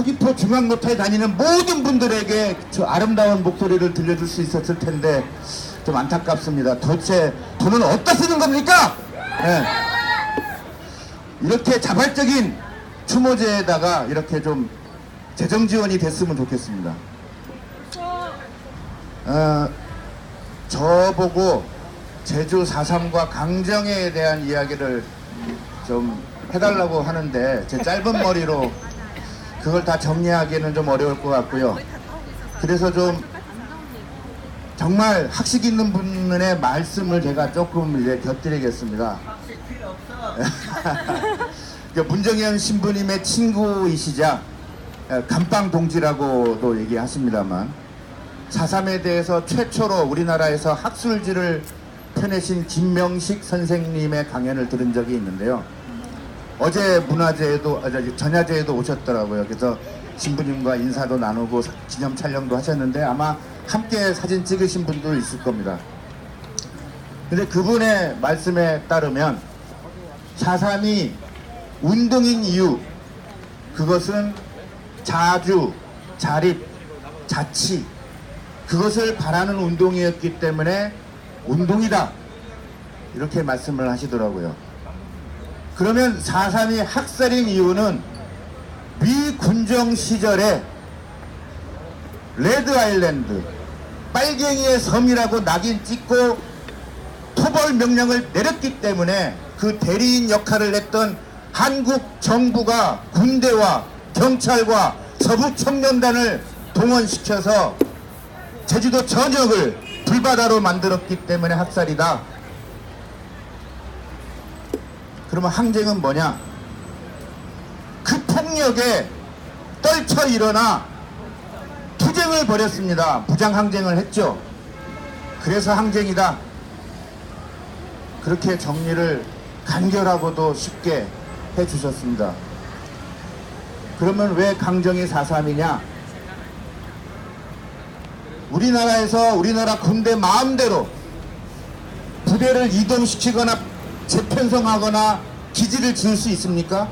서귀포 중앙노타에 다니는 모든 분들에게 저 아름다운 목소리를 들려줄 수 있었을 텐데 좀 안타깝습니다. 도대체 돈은 어디다 쓰는 겁니까? 예. 이렇게 자발적인 추모제에다가 이렇게 좀 재정 지원이 됐으면 좋겠습니다. 어, 저보고 제주 4.3과 강정에 대한 이야기를 좀 해달라고 하는데 제 짧은 머리로 그걸 다 정리하기에는 좀 어려울 것 같고요. 그래서 좀 정말 학식 있는 분의 말씀을 제가 조금 이제 곁드리겠습니다. 그 문정현 신부님의 친구이시자 에, 감방 동지라고도 얘기하십니다만 4.3에 대해서 최초로 우리나라에서 학술지를 펴내신 김명식 선생님의 강연을 들은 적이 있는데요. 어제 문화제에도 아, 저기 전야제에도 오셨더라고요. 그래서 신부님과 인사도 나누고 사- 기념 촬영도 하셨는데 아마 함께 사진 찍으신 분도 있을 겁니다. 근데 그분의 말씀에 따르면 4.3이 운동인 이유 그것은 자주, 자립, 자치 그것을 바라는 운동이었기 때문에 운동이다 이렇게 말씀을 하시더라고요. 그러면 4.3이 학살인 이유는 미 군정 시절에 레드 아일랜드 빨갱이의 섬이라고 낙인 찍고 토벌 명령을 내렸기 때문에 그 대리인 역할을 했던 한국 정부가 군대와 경찰과 서부 청년단을 동원시켜서 제주도 전역을 불바다로 만들었기 때문에 학살이다. 그러면 항쟁은 뭐냐? 그 폭력에 떨쳐 일어나 투쟁을 벌였습니다. 무장 항쟁을 했죠. 그래서 항쟁이다. 그렇게 정리를 간결하고도 쉽게 해 주셨습니다. 그러면 왜 강정이 4.3이냐? 우리나라에서 우리나라 군대 마음대로 부대를 이동시키거나 재편성하거나 기지를 지을 수 있습니까?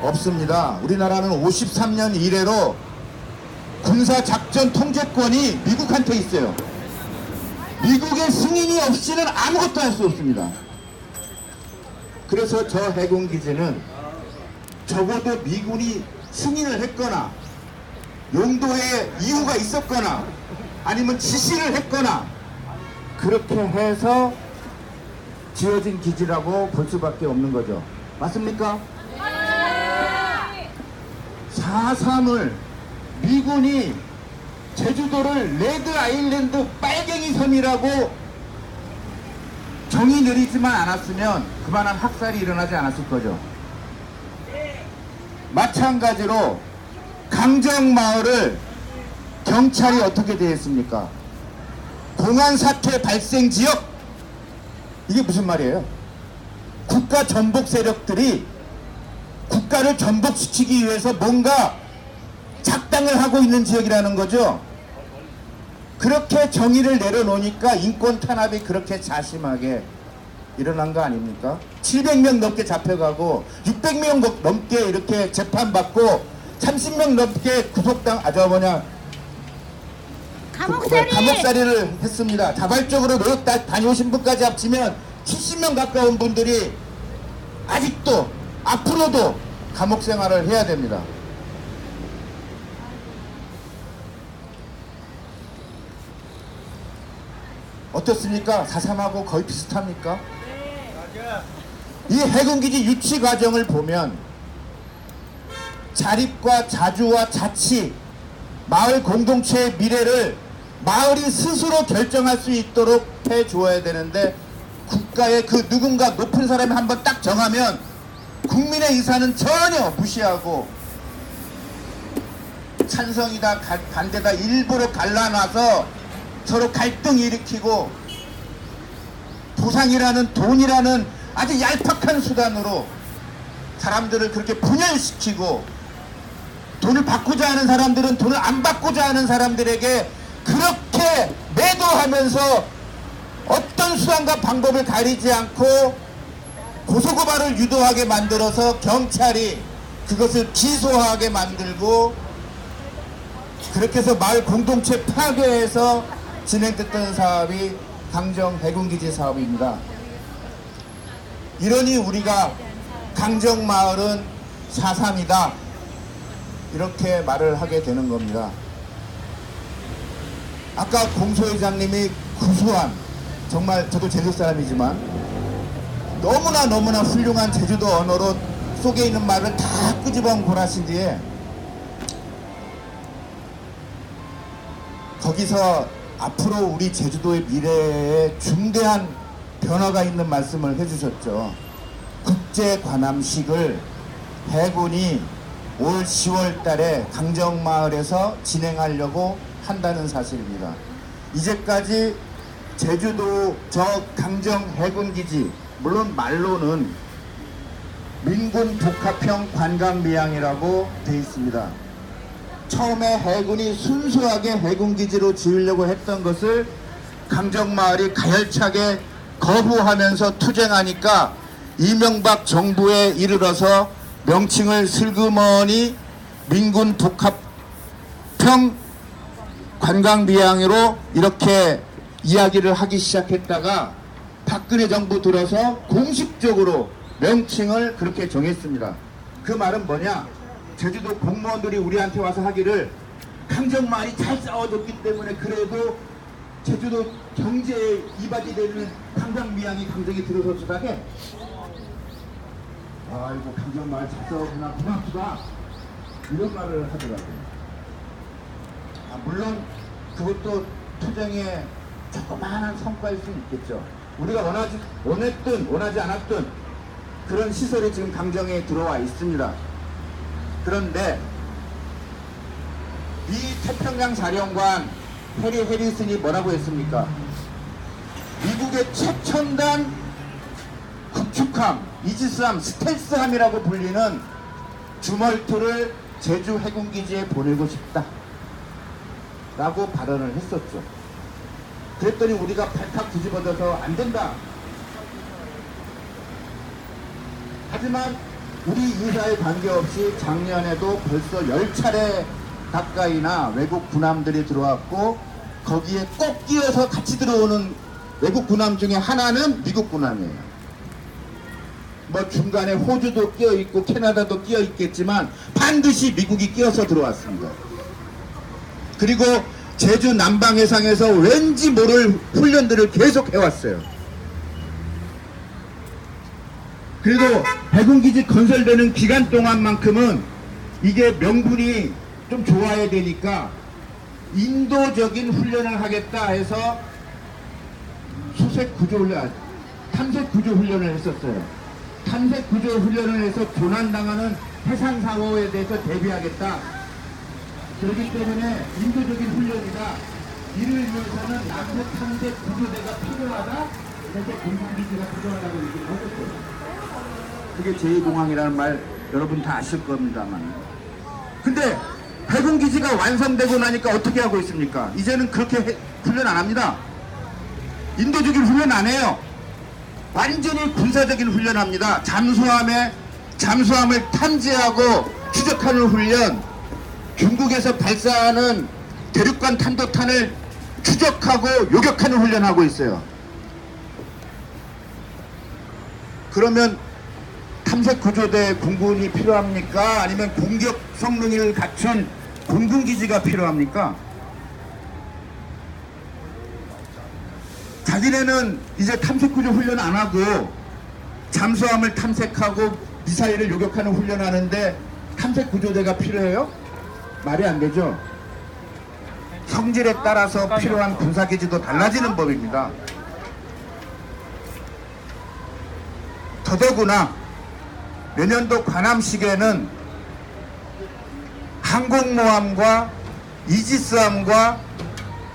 없습니다. 우리나라는 53년 이래로 군사작전 통제권이 미국한테 있어요. 미국의 승인이 없이는 아무것도 할 수 없습니다. 그래서 저 해군기지는 적어도 미군이 승인을 했거나 용도에 이유가 있었거나 아니면 지시를 했거나 그렇게 해서 지어진 기지라고 볼 수밖에 없는 거죠. 맞습니까? 4.3을 미군이 제주도를 레드 아일랜드 빨갱이 섬이라고 정의 내리지만 않았으면 그만한 학살이 일어나지 않았을 거죠. 마찬가지로 강정마을을 경찰이 어떻게 대했습니까? 공안 사태 발생 지역 이게 무슨 말이에요? 국가 전복 세력들이 국가를 전복시키기 위해서 뭔가 작당을 하고 있는 지역이라는 거죠. 그렇게 정의를 내려놓으니까 인권 탄압이 그렇게 자심하게 일어난 거 아닙니까? 700명 넘게 잡혀가고 600명 넘게 이렇게 재판받고 30명 넘게 구속당 아저 뭐냐 감옥살이 그 감옥살이를 했습니다. 자발적으로 노역 다, 다녀오신 분까지 합치면 70명 가까운 분들이 아직도 앞으로도 감옥 생활을 해야 됩니다. 어떻습니까? 4.3하고 거의 비슷합니까? 이 해군기지 유치 과정을 보면 자립과 자주와 자치, 마을 공동체의 미래를 마을이 스스로 결정할 수 있도록 해 주어야 되는데 국가의 그 누군가 높은 사람이 한번 딱 정하면 국민의 의사는 전혀 무시하고 찬성이다 가- 반대다 일부러 갈라놔서 서로 갈등 일으키고 보상이라는 돈이라는 아주 얄팍한 수단으로 사람들을 그렇게 분열시키고 돈을 받고자 하는 사람들은 돈을 안 받고자 하는 사람들에게 그렇게 매도하면서 어떤 수단과 방법을 가리지 않고 고소고발을 유도하게 만들어서 경찰이 그것을 기소하게 만들고 그렇게 해서 마을 공동체 파괴해서 진행됐던 사업이 강정 해군기지 사업입니다. 이러니 우리가 강정 마을은 사삼이다 이렇게 말을 하게 되는 겁니다. 아까 공소회장님이 구수한 정말 저도 제주 사람이지만 너무나 너무나 훌륭한 제주도 언어로 속에 있는 말을 다 끄집어 고라신 뒤에 거기서 앞으로 우리 제주도의 미래에 중대한 변화가 있는 말씀을 해주셨죠. 국제 관함식을 해군이 올 10월 달에 강정마을에서 진행하려고 한다는 사실입니다. 이제까지 제주도 저 강정 해군기지 물론 말로는 민군 복합형 관광미항이라고 돼 있습니다. 처음에 해군이 순수하게 해군기지로 지으려고 했던 것을 강정마을이 가열차게 거부하면서 투쟁하니까 이명박 정부에 이르러서 명칭을 슬그머니 민군 복합형 관광미항으로 이렇게 이야기를 하기 시작했다가 박근혜 정부 들어서 공식적으로 명칭을 그렇게 정했습니다. 그 말은 뭐냐? 제주도 공무원들이 우리한테 와서 하기를 강정마을이 잘 싸워줬기 때문에 그래도 제주도 경제에 이바지 되는 관광미항이 강정에 들어서주다게 아이고 강정마을 잘 싸우구나 고맙다 이런 말을 하더라고요. 아, 물론 그것도 투쟁의 조그마한 성과일 수 있겠죠. 우리가 원하지, 원했든 원하지 않았든 그런 시설이 지금 강정에 들어와 있습니다. 그런데 미 태평양 사령관 해리 해리슨이 뭐라고 했습니까? 미국의 최첨단 극축함, 이지스함, 스텔스함이라고 불리는 주멀트를 제주 해군기지에 보내고 싶다. 라고 발언을 했었죠. 그랬더니 우리가 발칵 뒤집어져서 안 된다. 하지만 우리 의사에 관계없이 작년에도 벌써 10차례 가까이나 외국 군함들이 들어왔고 거기에 꼭 끼어서 같이 들어오는 외국 군함 중에 하나는 미국 군함이에요. 뭐 중간에 호주도 끼어 있고 캐나다도 끼어 있겠지만 반드시 미국이 끼어서 들어왔습니다. 그리고 제주 남방해상에서 왠지 모를 훈련들을 계속 해왔어요. 그래도 해군기지 건설되는 기간 동안만큼은 이게 명분이 좀 좋아야 되니까 인도적인 훈련을 하겠다 해서 수색 구조 훈련, 탐색 구조 훈련을 했었어요. 탐색 구조 훈련을 해서 조난당하는 해상 사고에 대해서 대비하겠다. 그렇기 때문에 인도적인 훈련이다. 이를 위해서는 남북 탐색 구조대가 필요하다. 그래서 공군기지가 필요하다고 얘기를 하셨어요. 그게 제2공항이라는 말 여러분 다 아실 겁니다만. 근데 해군기지가 완성되고 나니까 어떻게 하고 있습니까? 이제는 그렇게 해- 훈련 안 합니다. 인도적인 훈련 안 해요. 완전히 군사적인 훈련합니다. 잠수함에 잠수함을 탐지하고 추적하는 훈련, 중국에서 발사하는 대륙간 탄도탄을 추적하고 요격하는 훈련하고 있어요. 그러면 탐색 구조대 공군이 필요합니까? 아니면 공격 성능을 갖춘 공군 기지가 필요합니까? 자기네는 이제 탐색 구조 훈련 안 하고 잠수함을 탐색하고 미사일을 요격하는 훈련하는데 탐색 구조대가 필요해요? 말이 안 되죠. 성질에 따라서 필요한 군사 기지도 달라지는 법입니다. 더더구나 내년도 관함식에는 항공모함과 이지스함과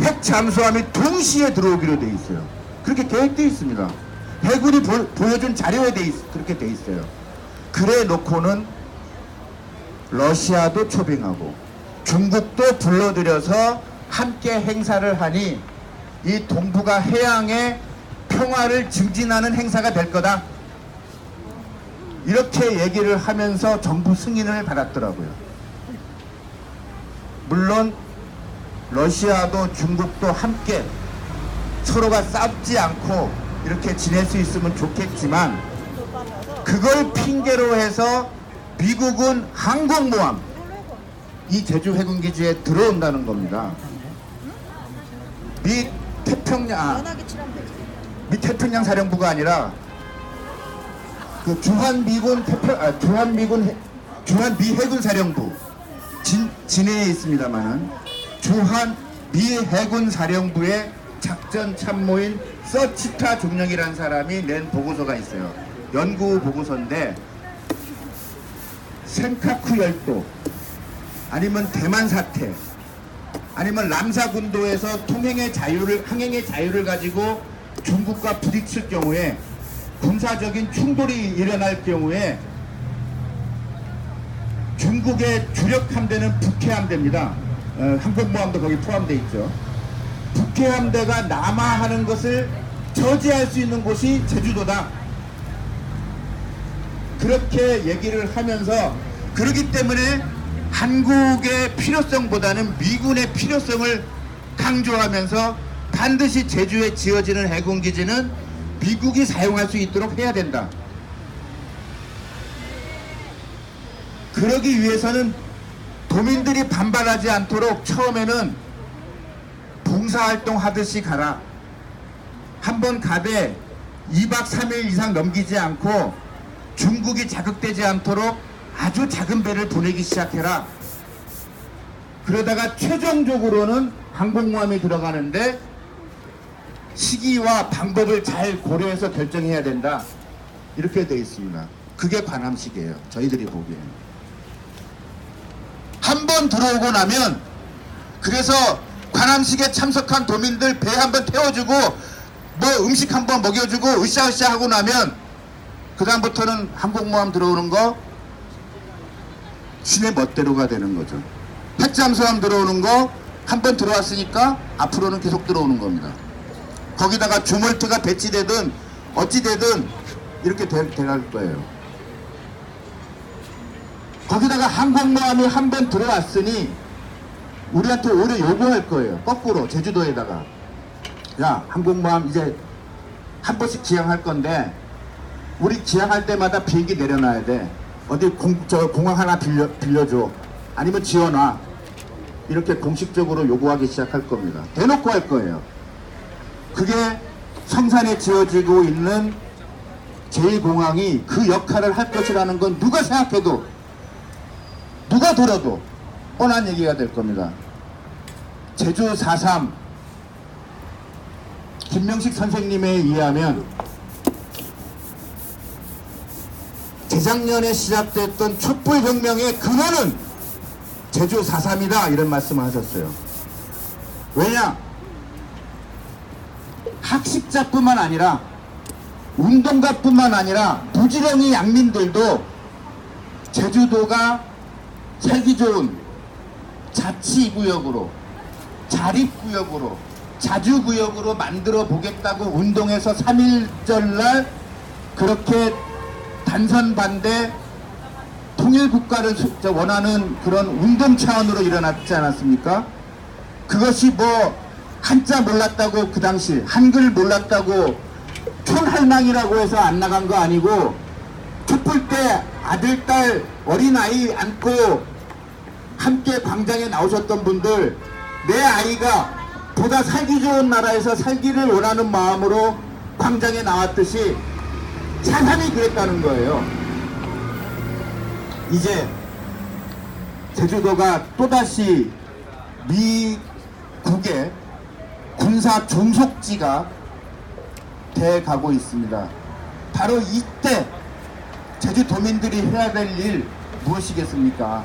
핵잠수함이 동시에 들어오기로 돼 있어요. 그렇게 계획돼 있습니다. 해군이 보, 여준 자료에 돼 있, 그렇게 돼 있어요. 그래 놓고는 러시아도 초빙하고 중국도 불러들여서 함께 행사를 하니 이 동북아 해양의 평화를 증진하는 행사가 될 거다. 이렇게 얘기를 하면서 정부 승인을 받았더라고요. 물론 러시아도 중국도 함께 서로가 싸우지 않고 이렇게 지낼 수 있으면 좋겠지만 그걸 핑계로 해서 미국은 항공모함 이 제주 해군기지에 들어온다는 겁니다. 미 태평양 아. 미 태평양 사령부가 아니라 그 주한 미군 태평 아 주한 미군 해- 주한 미 해군 사령부 진 진해에 있습니다만은 주한 미 해군 사령부의 작전 참모인 서치타 종령이라는 사람이 낸 보고서가 있어요. 연구 보고서인데 센카쿠 열도 아니면 대만 사태 아니면 람사 군도에서 통행의 자유를 항행의 자유를 가지고 중국과 부딪힐 경우에 군사적인 충돌이 일어날 경우에 중국의 주력 함대는 북해 함대입니다. 어, 항공모함도 거기 포함되어 있죠. 북해 함대가 남하하는 것을 저지할 수 있는 곳이 제주도다. 그렇게 얘기를 하면서 그러기 때문에 한국의 필요성보다는 미군의 필요성을 강조하면서 반드시 제주에 지어지는 해군기지는 미국이 사용할 수 있도록 해야 된다. 그러기 위해서는 도민들이 반발하지 않도록 처음에는 봉사활동 하듯이 가라. 한번 가되 2박 3일 이상 넘기지 않고 중국이 자극되지 않도록 아주 작은 배를 보내기 시작해라. 그러다가 최종적으로는 항공모함이 들어가는데 시기와 방법을 잘 고려해서 결정해야 된다. 이렇게 되어 있습니다. 그게 관함식이에요. 저희들이 보기에는. 한번 들어오고 나면 그래서 관함식에 참석한 도민들 배 한 번 태워주고 뭐 음식 한 번 먹여주고 으쌰으쌰 하고 나면 그 다음부터는 항공모함 들어오는 거 신의 멋대로가 되는 거죠. 핵잠수함 들어오는 거 한 번 들어왔으니까 앞으로는 계속 들어오는 겁니다. 거기다가 주멀트가 배치되든 어찌되든 이렇게 돼, 돼갈 거예요. 거기다가 항공모함이 한 번 들어왔으니 우리한테 오히려 요구할 거예요. 거꾸로 제주도에다가 야 항공모함 이제 한 번씩 기항할 건데 우리 기항할 때마다 비행기 내려놔야 돼. 어디 공, 저 공항 하나 빌려, 빌려줘. 아니면 지어놔. 이렇게 공식적으로 요구하기 시작할 겁니다. 대놓고 할 거예요. 그게 성산에 지어지고 있는 제1공항이 그 역할을 할 것이라는 건 누가 생각해도 누가 들어도 뻔한 얘기가 될 겁니다. 제주 4.3 김명식 선생님에 의하면 재작년에 시작됐던 촛불혁명의 근원은 제주 4.3이다 이런 말씀을 하셨어요. 왜냐? 학식자뿐만 아니라 운동가뿐만 아니라 부지런히 양민들도 제주도가 살기 좋은 자치구역으로 자립구역으로 자주구역으로 만들어 보겠다고 운동해서 3.1절날 그렇게 단선 반대 통일 국가를 원하는 그런 운동 차원으로 일어났지 않았습니까? 그것이 뭐 한자 몰랐다고 그 당시 한글 몰랐다고 촌할망이라고 해서 안 나간 거 아니고 촛불 때 아들 딸 어린 아이 안고 함께 광장에 나오셨던 분들 내 아이가 보다 살기 좋은 나라에서 살기를 원하는 마음으로 광장에 나왔듯이 사삼이 그랬다는 거예요. 이제 제주도가 또다시 미국의 군사 종속지가 돼 가고 있습니다. 바로 이때 제주도민들이 해야 될 일 무엇이겠습니까?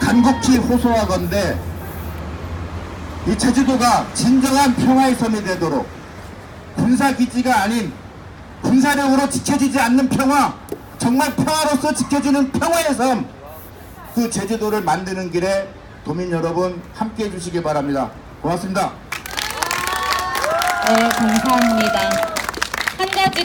간곡히 호소하건대 이 제주도가 진정한 평화의 섬이 되도록 군사기지가 아닌 군사력으로 지켜지지 않는 평화 정말 평화로서 지켜주는 평화의 섬 그 제주도를 만드는 길에 도민 여러분 함께 해 주시기 바랍니다 고맙습니다 네, 감사합니다. 한 가지